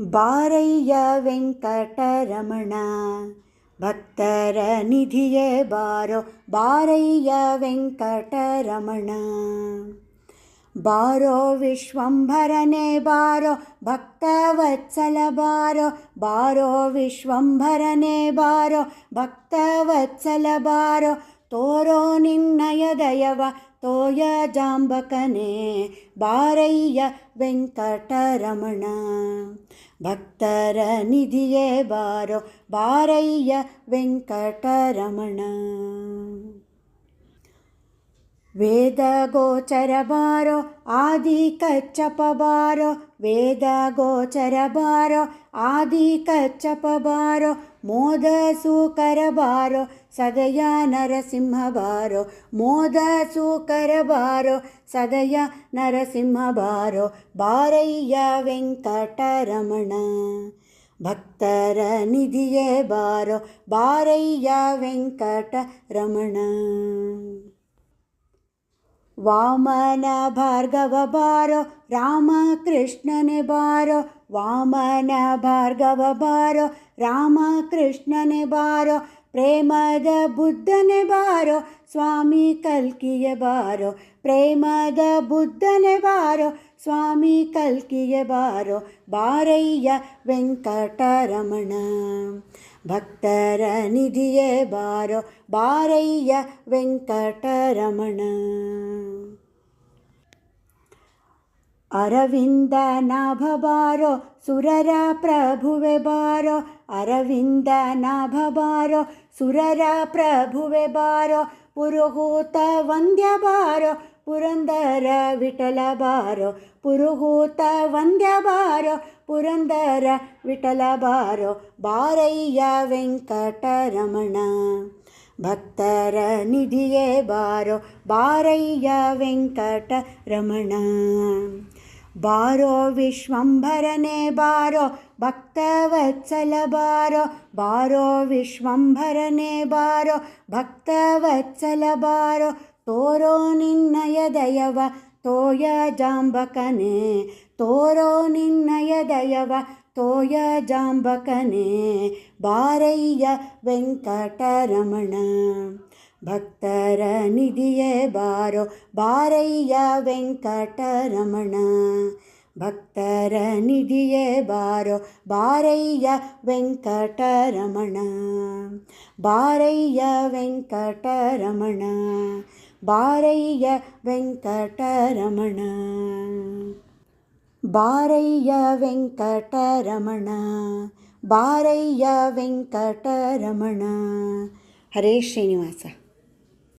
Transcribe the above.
ಬಾರಯ್ಯ ವೆಂಕಟರಮಣ ಭಕ್ತರ ನಿಧಿಯೇ ಬಾರೋ ಬಾರಯ್ಯ ವೆಂಕಟರಮಣ ಬಾರೋ ವಿಶ್ವಂಭರನೆ ಬಾರೋ ಭಕ್ತವತ್ಸಲ ಬಾರೋ ಬಾರೋ ವಿಶ್ವಂಭರನೆ ಬಾರೋ ಭಕ್ತವತ್ಸಲ ಬಾರೋ ತೋರೋ ನಿನ್ನಯ ದಯವ ತೋಯ ಜಾಂಬಕನೇ ಬಾರಯ್ಯ ವೆಂಕಟರಮಣ. ಭಕ್ತರ ನಿಧಿಯೇ ಬಾರೋ ಬಾರಯ್ಯ ವೆಂಕಟರಮಣ. വേദഗോചരഭാരോ ആദികച്ചപഭാരോ വേദഗോചരഭാരോ ആദികച്ചപഭാരോ മോദസൂകരഭാരോ സദയ നരസിംഹഭാരോ മോദസൂകരഭാരോ സദയ നരസിംഹഭാരോ ഭാരയ്യ വെങ്കടരമണ. ഭക്തര നിധിയെ ബാരോ ഭാരയ്യ വെങ്കടരമണ. ವಾಮನ ಭಾರ್ಗವ ಬಾರೋ, ರಾಮಕೃಷ್ಣನೆ ಬಾರೋ, ವಾಮನ ಭಾರ್ಗವ ಬಾರೋ, ರಾಮಕೃಷ್ಣನೆ ಬಾರೋ, ಪ್ರೇಮದ ಬುದ್ಧನೆ ಬಾರೋ, ಸ್ವಾಮಿ ಕಲ್ಕಿಯ ಬಾರೋ, ಪ್ರೇಮದ ಬುದ್ಧನೆ ಬಾರೋ, ಸ್ವಾಮಿ ಕಲ್ಕಿಯ ಬಾರೋ, ಬಾರಯ್ಯ ವೆಂಕಟರಮಣ. ಭಕ್ತರ ನಿಧಿಯೇ ಬಾರೋ, ಬಾರಯ್ಯ ವೆಂಕಟರಮಣ. ಅರವಿಂದ ನಾಭ ಬಾರೋ ಸುರರ ಪ್ರಭುವೆ ಬಾರೋ ಅರವಿಂದ ನಾಭ ಬಾರೋ ಸುರರ ಪ್ರಭುವೆ ಬಾರೋ ಪುರುಹೂತ ವಂದ್ಯ ಬಾರೋ ಪುರಂದರ ವಿಠಲ ಬಾರೋ ಪುರುಹೂತ ವಂದ್ಯ ಬಾರೋ ಪುರಂದರ ವಿಠಲ ಬಾರೋ ಬಾರಯ್ಯ ವೆಂಕಟರಮಣ ಭಕ್ತರ ನಿಧಿಯೇ ಬಾರೋ ಬಾರಯ್ಯ ವೆಂಕಟರಮಣ बारो विश्वम्भरने बारो भक्तवत्सल बारो भारो विश्वम्भरने बारो भक्वत्सल भारो तोरो निन्नय दयव तोयजाम्बकने तोरो निन्नय दयव तोय जाम्बकने बारय्य वेङ्कटरमण। ಭಕ್ತರ ನಿಧಿಯೇ ಬಾರೋ ಬಾರಯ್ಯ ವೆಂಕಟರಮಣ. ಭಕ್ತರ ನಿಧಿಯೇ ಬಾರೋ ಬಾರಯ್ಯ ವೆಂಕಟರಮಣ. ಬಾರಯ್ಯ ವೆಂಕಟರಮಣ. ಬಾರಯ್ಯ ವೆಂಕಟರಮಣ. ಬಾರಯ್ಯ ವೆಂಕಟರಮಣ. ಬಾರಯ್ಯ ವೆಂಕಟರಮಣ. ಹರೇ ಶ್ರೀನಿವಾಸ.